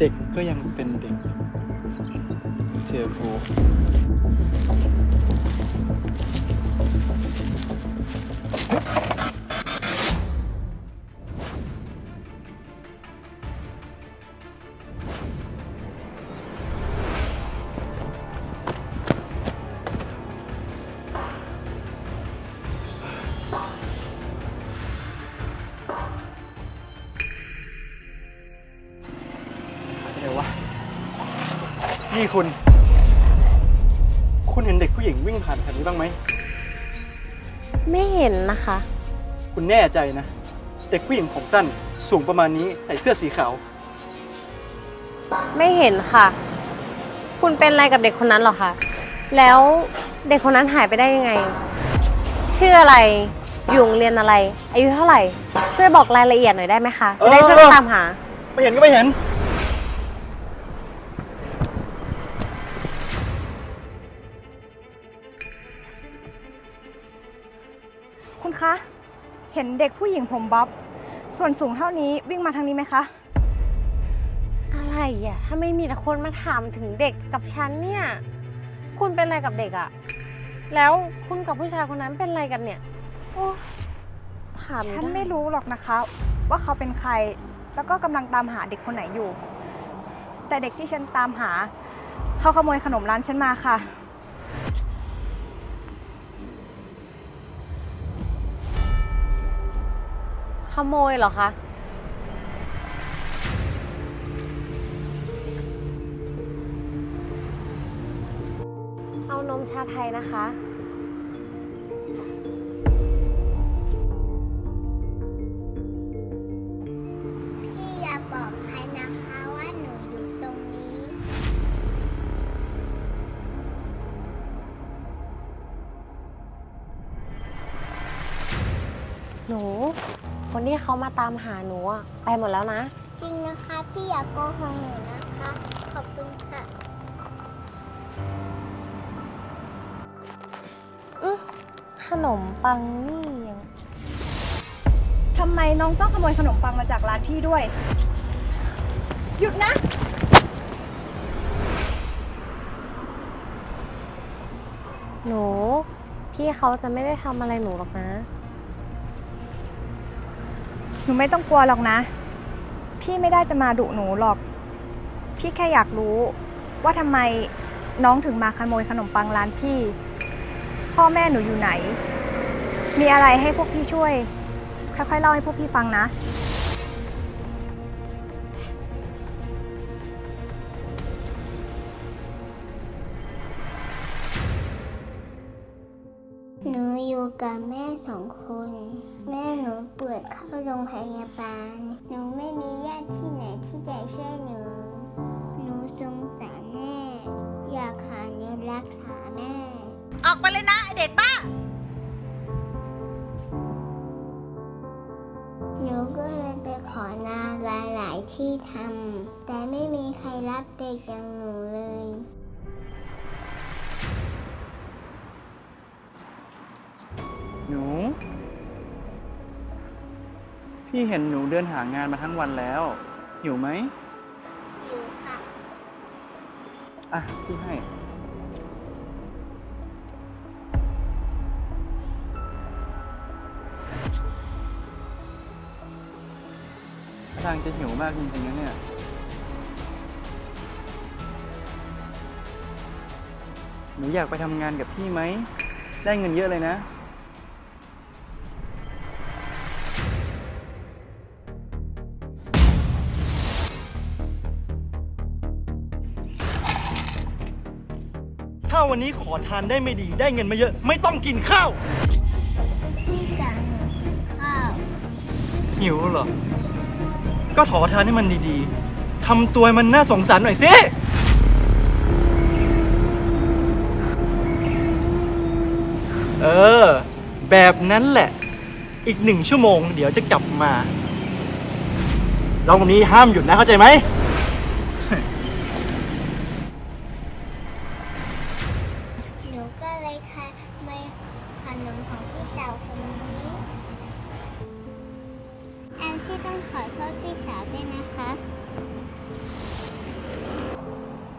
เด็กก็ยังเป็นเด็กเซียโฟ นี่คุณ คุณเห็นเด็กผู้หญิงวิ่งผ่านแถวนี้บ้างไหม ไม่เห็นนะคะ คุณแน่ใจนะ เด็กผู้หญิงผมสั้นสูงประมาณนี้ใส่เสื้อสีขาว ไม่เห็นค่ะ คุณเป็นอะไรกับเด็กคนนั้นเหรอคะ แล้วเด็กคนนั้นหายไปได้ยังไง ชื่ออะไร อยู่โรงเรียนอะไร อายุเท่าไหร่ ช่วยบอกรายละเอียดหน่อยได้ไหมคะ จะได้ช่วยกันตามหา ไม่เห็นก็ไม่เห็น คุณคะ เห็นเด็กผู้หญิงผมบ๊อบ ส่วนสูงเท่านี้วิ่งมาทางนี้ไหมคะ อะไรอะถ้าไม่มีแต่คนมาถามถึงเด็กกับฉันเนี่ย คุณเป็นอะไรกับเด็กอะ แล้วคุณกับผู้ชายคนนั้นเป็นอะไรกันเนี่ย โอ้ถามฉันด้ไม่รู้หรอกนะคะ ว่าเขาเป็นใคร แล้วก็กำลังตามหาเด็กคนไหนอยู่ แต่เด็กที่ฉันตามหา เขาขโมยขนมร้านฉันมาค่ะ ขโมยเหรอคะ เอานมชาไทยนะคะ พี่อย่าบอกใครนะคะว่าหนูอยู่ตรงนี้ หนู คนที่เขามาตามหาหนูอะไปหมดแล้วนะ จริงนะคะพี่อย่าโกหกหนูนะคะ ขอบคุณค่ะอื้อขนมปังนี่ยังทำไมน้องต้องขโมยขนมปังมาจากร้านพี่ด้วย หยุดนะ หนู พี่เขาจะไม่ได้ทำอะไรหนูหรอกนะ หนูไม่ต้องกลัวหรอกนะ พี่ไม่ได้จะมาดุหนูหรอก พี่แค่อยากรู้ว่าทำไมน้องถึงมาขโมยขนมปังร้านพี่ พ่อแม่หนูอยู่ไหน มีอะไรให้พวกพี่ช่วย ค่อยๆเล่าให้พวกพี่ฟังนะ กับแม่สองคน แม่หนูป่วยเข้าโรงพยาบาล หนูไม่มีญาติที่ไหนที่จะช่วยหนู หนูสงสารแม่ อยากหาเงินรักษาแม่ ออกไปเลยนะไอ้เด็กบ้า หนูก็เลยไปขอนาหลายๆที่ทำแต่ไม่มีใครรับเด็กอย่างหนูเลย พี่เห็นหนูเดินหางานมาทั้งวันแล้ว หิวไหมอยู่ค่ะ อะ พี่ให้ ทางจะหิวมากจริงๆนะเนี่ย หนูอยากไปทำงานกับพี่ไหม ได้เงินเยอะเลยนะ ถ้าวันนี้ขอทานได้ไม่ดีได้เงินมาเยอะ ไม่ต้องกินข้าว พี่จ๋าหนูกินข้าวหิวเหรอ ก็ขอทานให้มันดีๆทำตัวให้มันน่าสงสารหน่อยสิ เออ แบบนั้นแหละ อีกหนึ่งชั่วโมง เดี๋ยวจะกลับมา เราวันนี้ห้ามหยุดนะเข้าใจไหม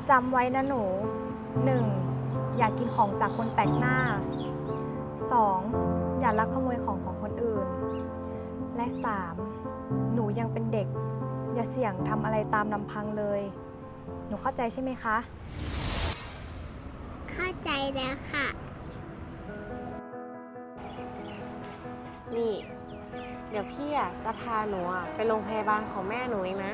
จำไว้นะหนู 1. อย่ากินของจากคนแปลกหน้า 2. อย่าลักขโมยของของคนอื่น และ 3. หนูยังเป็นเด็ก อย่าเสี่ยงทำอะไรตามลำพังเลย หนูเข้าใจใช่ไหมคะ เข้าใจแล้วค่ะ นี่ เดี๋ยวพี่อะจะพาหนูอะไปโรงพยาบาลของแม่หนูเองนะ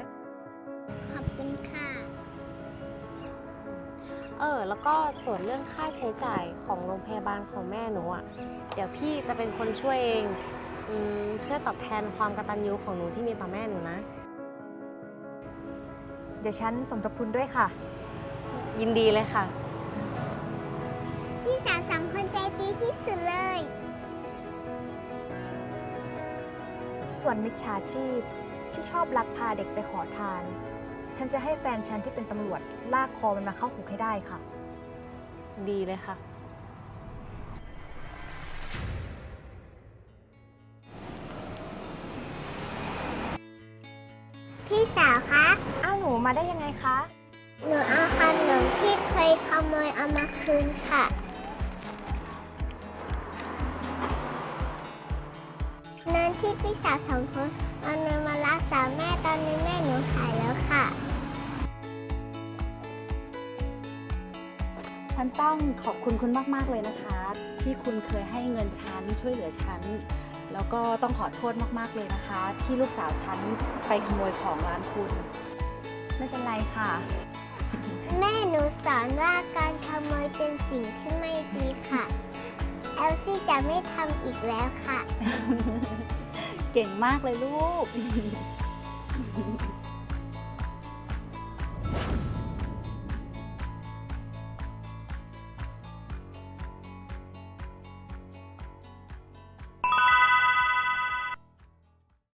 เออ แล้วก็ส่วนเรื่องค่าใช้จ่ายของโรงพยาบาลของแม่หนูอะ เดี๋ยวพี่จะเป็นคนช่วยเองอืมเพื่อตอบแทนความกตัญญูของหนูที่มีต่อแม่หนูนะ เดี๋ยวฉันสมทบทุนด้วยค่ะ ยินดีเลยค่ะ พี่สาวสองคนใจดีที่สุดเลย ส่วนมิจฉาชีพที่ชอบลักพาเด็กไปขอทาน ฉันจะให้แฟนฉันที่เป็นตำรวจ ลากคอมันมาเข้าคุกให้ได้ค่ะ ดีเลยค่ะ พี่สาวคะ อ้าวหนูมาได้ยังไงคะ หนูเอาขนมที่เคยขโมยเอามาคืนค่ะเงินที่พี่สาวสองคนเอาเงินมารักษาแม่ตอนนี้แม่หนูหายแล้วค่ะ ฉันต้องขอบคุณคุณมาก ๆ เลยนะคะ ที่คุณเคยให้เงินฉันช่วยเหลือฉัน แล้วก็ต้องขอโทษมาก ๆ เลยนะคะ ที่ลูกสาวฉันไปขโมยของร้านคุณ ไม่เป็นไรค่ะ แม่หนูสอนว่าการขโมยเป็นสิ่งที่ไม่ดีค่ะเอลซี่จะไม่ทำอีกแล้วค่ะ เก่งมากเลยลูก